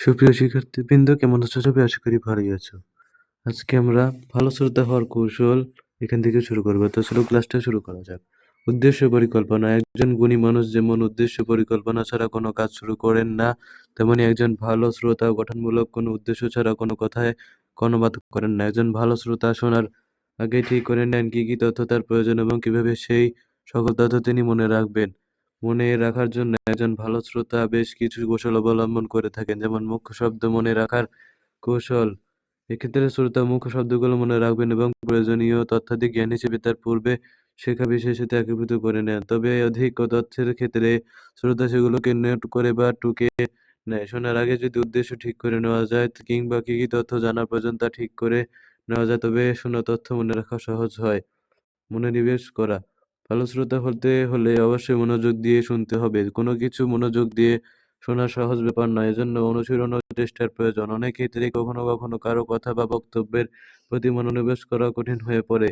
সুপ্রিয় শিক্ষার্থীবৃন্দ, কেমন আছো? সবাই আশা করি ভালোই আছো। আজকে আমরা ভালো শ্রোতা হওয়ার কৌশল এখান থেকে শুরু করব। তো চলো ক্লাসটা শুরু করা যাক। উদ্দেশ্য পরিকল্পনা। একজন গুণী মানুষ যেমন উদ্দেশ্য পরিকল্পনা ছাড়া কোনো কাজ শুরু করেন না, তেমনি একজন ভালো শ্রোতা গঠনমূলক কোনো উদ্দেশ্য ছাড়া কোনো কথায় কর্ণপাত করেন না। একজন ভালো শ্রোতা শোনার আগে ঠিক করে নেন কি কি তথ্য তার প্রয়োজন এবং কীভাবে সেই সকল তথ্য তিনি মনে রাখবেন। মনে রাখার জন্য একজন ভালো শ্রোতা বেশ কিছু কৌশল অবলম্বন করে থাকেন, যেমন মুখ্য শব্দ মনে রাখার কৌশল। এক্ষেত্রে শ্রোতা মুখ্য শব্দগুলো মনে রাখবেন এবং প্রয়োজনীয় তথ্যাদি জ্ঞান হিসেবে তার পূর্বে শেখা বিষয়ের সাথে একীভূত করে নেন। তবে অধিক তথ্যের ক্ষেত্রে শ্রোতা সেগুলোকে নোট করে বা টুকে নেয়। শোনার আগে যদি উদ্দেশ্য ঠিক করে নেওয়া যায়, কিংবা কি কি তথ্য জানা প্রয়োজন তা ঠিক করে নেওয়া যায়, তবে শোনা তথ্য মনে রাখা সহজ হয়। মনোনিবেশ করা। ভালো শ্রোতা হতে হলে অবশ্যই মনোযোগ দিয়ে শুনতে হবে। কোনো কিছু মনোযোগ দিয়ে শোনা সহজ ব্যাপার নয়। এজন্য অনুশীলন ও চেষ্টার প্রয়োজন। অনেক ক্ষেত্রেই কখনো কখনো কারও কথা বা বক্তব্যের প্রতি মনোনিবেশ করা কঠিন হয়ে পড়ে।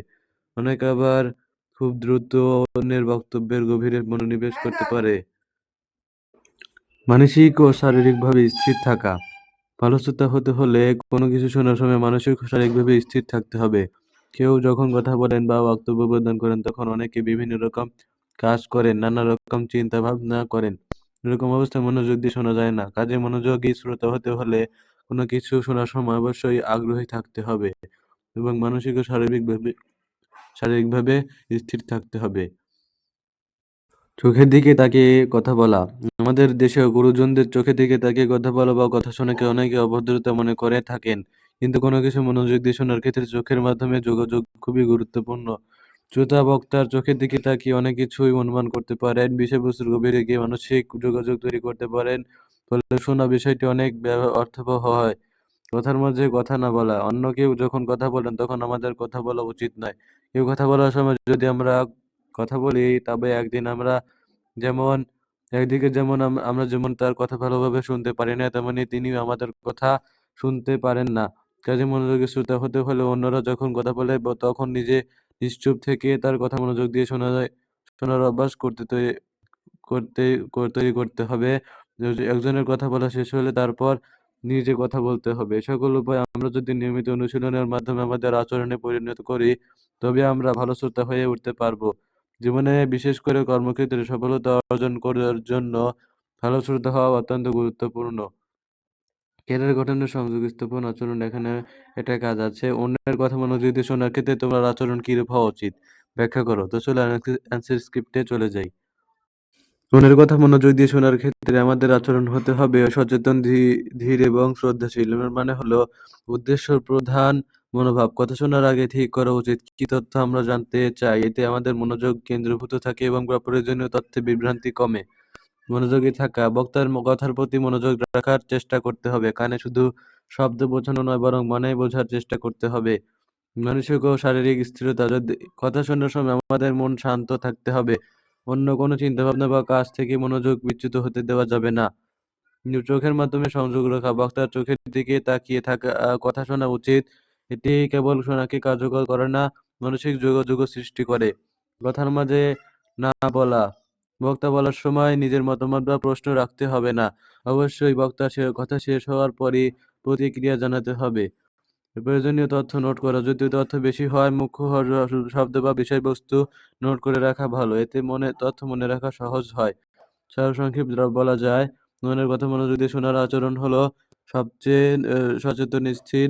অনেক আবার খুব দ্রুত অন্যের বক্তব্যের গভীরে মনোনিবেশ করতে পারে। মানসিক ও শারীরিকভাবে স্থির থাকা। ভালো শ্রোতা হতে হলে কোনো কিছু শোনার সময় মানসিক ও শারীরিকভাবে স্থির থাকতে হবে। কেউ যখন কথা বলেন বা বক্তব্য প্রদান করেন, তখন অনেকে বিভিন্ন রকম কাজ করেন, নানা রকম চিন্তা ভাবনা করেন। এরকম অবস্থায় মনোযোগ দিয়ে শোনা যায় না। কাজে মনোযোগী শ্রোতা হতে হলে কোনো কিছু শোনার সময় অবশ্যই আগ্রহী থাকতে হবে এবং মানসিক ও শারীরিকভাবে শারীরিকভাবে স্থির থাকতে হবে। চোখের দিকে তাকে কথা বলা। আমাদের দেশে গুরুজনদের চোখের দিকে তাকে কথা বলা বা কথা শোনাকে অনেকে অভদ্রতা মনে করে থাকেন। কিন্তু কোনো কিছু মনোযোগ দিয়ে শোনার ক্ষেত্রে চোখের মাধ্যমে যোগাযোগ খুবই গুরুত্বপূর্ণ। শ্রোতা, বক্তার চোখের দিকে তাকিয়ে অনেক কিছুই অনুমান করতে পারেন, বিষয়বস্তুর গভীরে গিয়ে মানসিক যোগাযোগ তৈরি করতে পারেন, ফলে শোনা বিষয়টি অনেক অর্থবহ হয়। কথার মাঝে কথা না বলা, অন্য কেউ যখন কথা বলেন তখন আমাদের কথা বলা উচিত নয়। কেউ কথা বলার সময় যদি আমরা কথা বলি, তবে একদিন আমরা যেমন, একদিকে যেমন আমরা যেমন তার কথা ভালোভাবে শুনতে পারি না, তেমনি তিনি আমাদের কথা শুনতে পারেন না। কাজে মনোযোগী শ্রোতা হতে হলে অন্যরা যখন কথা বলে তখন নিজে নিশ্চুপ থেকে তার কথা মনোযোগ দিয়ে শোনা যায়, শোনার অভ্যাস করতে করতে তৈরি করতে হবে। একজনের কথা বলা শেষ হলে তারপর নিজে কথা বলতে হবে। সকল উপায় আমরা যদি নিয়মিত অনুশীলনের মাধ্যমে আমাদের আচরণে পরিণত করি, তবে আমরা ভালো শ্রোতা হয়ে উঠতে পারব। জীবনে বিশেষ করে কর্মক্ষেত্রে সফলতা অর্জন করার জন্য ভালো শ্রোতা হওয়া অত্যন্ত গুরুত্বপূর্ণ। ক্যারিয়ার গঠনের সংযোগ স্থাপন, আচরণ এখানে এটা কাজ আছে। অন্যের কথা মনোযোগ দিয়ে শোনার ক্ষেত্রে তোমার আচরণ কিরূপ হওয়া উচিত? ব্যাখ্যা করো। তো চলে অ্যান্সার স্ক্রিপ্টে চলে যাই। অন্যের কথা মনোযোগ দিয়ে শোনার ক্ষেত্রে আমাদের আচরণ হতে হবে সচেতন ধীর এবং শ্রদ্ধাশীল। মানে হলো উদ্দেশ্য, প্রধান মনোভাব। কথা শোনার আগে ঠিক করা উচিত কি তথ্য আমরা জানতে চাই। এতে আমাদের মনোযোগ কেন্দ্রভূত থাকে এবং প্রয়োজনীয় তথ্যে বিভ্রান্তি কমে। মনোযোগী থাকা, বক্তার কথার প্রতি মনোযোগ রাখার চেষ্টা করতে হবে। কানে শুধু শব্দ বোঝানো নয়, বরং মনে বোঝার চেষ্টা করতে হবে। মানসিক ও শারীরিক স্থিরতা, যদি কথা শোনার সময় আমাদের মন শান্ত থাকতে হবে। অন্য কোনো চিন্তাভাবনা বা কাজ থেকে মনোযোগ বিচ্যুত হতে দেওয়া যাবে না। চোখের মাধ্যমে সংযোগ রাখা, বক্তার চোখের দিকে তাকিয়ে থাকা কথা শোনা উচিত। এটি কেবল শোনাকে কার্যকর করে না, মানসিক যোগাযোগ সৃষ্টি করে। কথার মাঝে না বলা বক্তা বলার সময় নিজের মতামত বা প্রশ্ন রাখতে হবে না। অবশ্যই বক্তা কথা শেষ হওয়ার পরই প্রতিক্রিয়া জানাতে হবে। প্রয়োজনীয় তথ্য নোট করা, যদি তথ্য বেশি হয়, মুখ্য শব্দ বা বিষয়বস্তু নোট করে রাখা ভালো। এতে মনে, তথ্য মনে রাখা সহজ হয়। সারসংক্ষেপ বলা যায়, মনের কথা মনোযোগ দিয়ে শোনার আচরণ হলো সবচেয়ে সচেতন, স্থির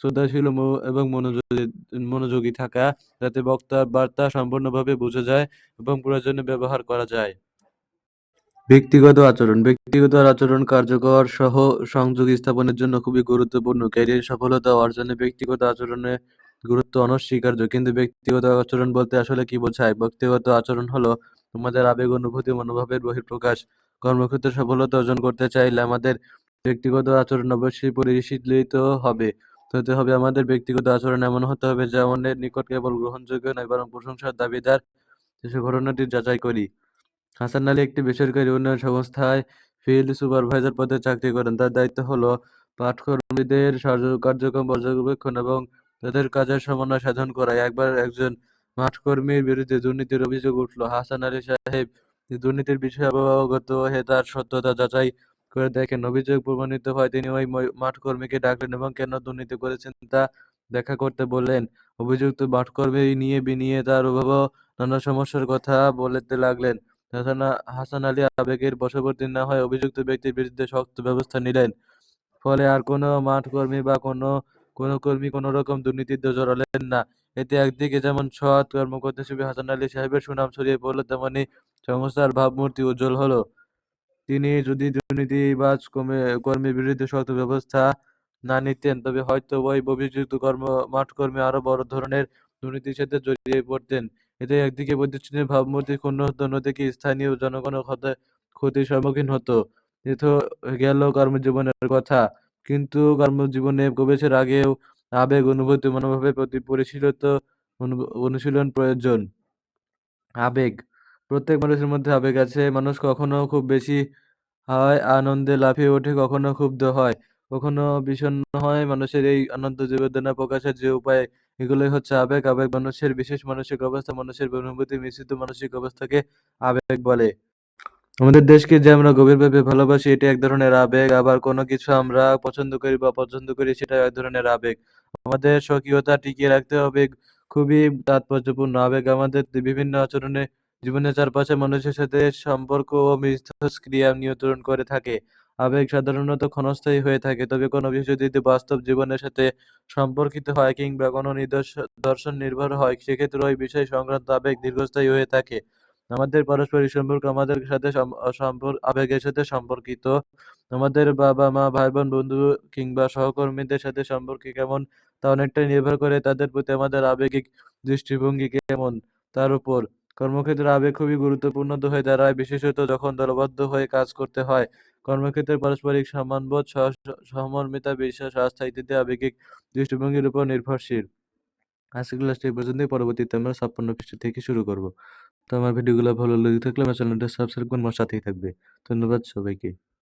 শ্রদ্ধাশীল এবং মনোযোগী মনোযোগী থাকা যাতে বক্তার বার্তা সম্পূর্ণভাবে বোঝা যায় এবং প্রয়োজনে ব্যবহার করা যায়। ব্যক্তিগত আচরণ ব্যক্তিগত আচরণ কার্যকর সহ সংযোগ স্থাপনের জন্য খুবই গুরুত্বপূর্ণ। ক্যারিয়ার সফলতা অর্জনে ব্যক্তিগত আচরণের গুরুত্ব অনস্বীকার্য, কিন্তু ব্যক্তিগত আচরণ বলতে আসলে কি বোঝায়? ব্যক্তিগত আচরণ হলো আমাদের আবেগ, অনুভূতি, মনোভাবের বহিঃপ্রকাশ। কর্মক্ষেত্রে সফলতা অর্জন করতে চাইলে আমাদের ব্যক্তিগত আচরণ অবশ্যই পরিশীলিত হবে। হতে হবে। আমাদের ব্যক্তিগত আচরণ এমন হতে হবে যা অন্যের নিকট কেবল গ্রহণযোগ্য নয়, বরং প্রশংসার দাবিদার সে ঘটনাটি যাচাই করি। হাসান আলী একটি বেসরকারি উন্নয়ন সংস্থায় ফিল্ড সুপারভাইজার পদে চাকরি করেন। তার দায়িত্ব হলো পাঠকর্মীদের কার্যক্রম পর্যবেক্ষণ এবং তাদের কাজের সমন্বয় সাধন করা। একবার একজন মাঠকর্মীর বিরুদ্ধে দুর্নীতির অভিযোগ উঠল। হাসান আলী সাহেব দুর্নীতির বিষয়ে অবগত হয়ে তার সত্যতা যাচাই করে দেখেন। অভিযোগ প্রমাণিত হয় তিনি ওই মাঠকর্মীকে ডাকলেন এবং কেন দুর্নীতি করেছেন তা দেখা করতে বললেন। অভিযুক্ত মাঠকর্মী নিয়ে বিনিয়ে তার অভাবও নানা সমস্যার কথা বলতে লাগলেন। হাসান আলী আবেগের বশবর্তী না হয় অভিযুক্ত ব্যক্তির বিরুদ্ধে শক্ত ব্যবস্থা নিলেন। ফলে আর কোনো মাঠকর্মী বা কোনো কোনো কর্মী কোনো রকম দুর্নীতিতে জড়ালেন না। এতে একদিকে যেমন সৎ কর্মকর্তা হিসেবে হাসান আলী সাহেবের সুনাম ছড়িয়ে পড়ল, তেমনি সংস্থার ভাবমূর্তি উজ্জ্বল হলো। তিনি যদি দুর্নীতিবাজ কর্মীর বিরুদ্ধে শক্ত ব্যবস্থা না নিতেন, তবে হয়তো ওই অভিযুক্ত কর্ম মাঠকর্মী আরও বড় ধরনের দুর্নীতির সাথে জড়িয়ে পড়তেন। এতে একদিকে প্রতিষ্ঠানের ভাবমূর্তি ক্ষুণ্ণ হতো, অন্যদিকে স্থানীয় জনগণও ক্ষতে ক্ষতির সম্মুখীন হতো। এ তো গেল কর্মজীবনের কথা। কিন্তু কর্মজীবনে প্রবেশের আগেও আবেগ, অনুভূতি, মনোভাবের প্রতি পরিশীলিত অনু অনুশীলন প্রয়োজন। আবেগ। প্রত্যেক মানুষের মধ্যে আবেগ আছে। মানুষ কখনো খুব বেশি হয় আনন্দে লাফিয়ে ওঠে, কখনো ক্ষুব্ধ হয়, কখনো বিষণ্ণ হয়। মানুষের এই আনন্দ যে প্রকাশের যে উপায়, এগুলোই হচ্ছে আবেগ। আবেগ মানুষের বিশেষ মানসিক অবস্থা, মানুষের অনুভূতি মিশ্রিত মানসিক অবস্থাকে আবেগ বলে। আমাদের দেশকে যে আমরা গভীরভাবে ভালোবাসি এটি এক ধরনের আবেগ। আবার কোনো কিছু আমরা পছন্দ করি বা অপছন্দ করি সেটাও এক ধরনের আবেগ। আমাদের স্বকীয়তা টিকিয়ে রাখতে হবে খুবই তাৎপর্যপূর্ণ। আবেগ আমাদের বিভিন্ন আচরণে জীবনের চারপাশে মানুষের সাথে সম্পর্ক ও মিথস্ক্রিয়া নিয়ন্ত্রণ করে থাকে। আবেগ সাধারণত ক্ষণস্থায়ী হয়ে থাকে। তবে কোনো বিষয় যদি বাস্তব জীবনের সাথে সম্পর্কিত হয় কিংবা কোনো দর্শন নির্ভর হয়, সেক্ষেত্রে ওই বিষয় সংক্রান্ত আবেগ দীর্ঘস্থায়ী হয়ে থাকে। আমাদের পারস্পরিক সম্পর্ক আমাদের সাথে আবেগের সাথে সম্পর্কিত। আমাদের বাবা-মা, ভাই-বোন, বন্ধু কিংবা সহকর্মীদের সাথে সম্পর্ক কেমন তা অনেকটাই নির্ভর করে তাদের প্রতি আমাদের আবেগিক দৃষ্টিভঙ্গি কেমন তার উপর। কর্মক্ষেত্রে আবেগ খুবই গুরুত্বপূর্ণ হয়ে দাঁড়ায়, বিশেষত যখন দলবদ্ধ হয়ে কাজ করতে হয়। কর্মক্ষেত্রে পারস্পরিক সম্মানবোধ, সহ সহমর্মিতা, বিশ্বাস, আস্থা ইত্যাদি আবেগিক দৃষ্টিভঙ্গির উপর নির্ভরশীল। আজকের ক্লাসটি পর্যন্তই। পরবর্তীতে আমরা ৫৬ পৃষ্ঠা থেকে শুরু করব। তো আমার ভিডিওগুলো ভালো লেগে থাকলে আমার চ্যানেলটা সাবস্ক্রাইব করুন, আমার সাথেই থাকবে। ধন্যবাদ সবাইকে।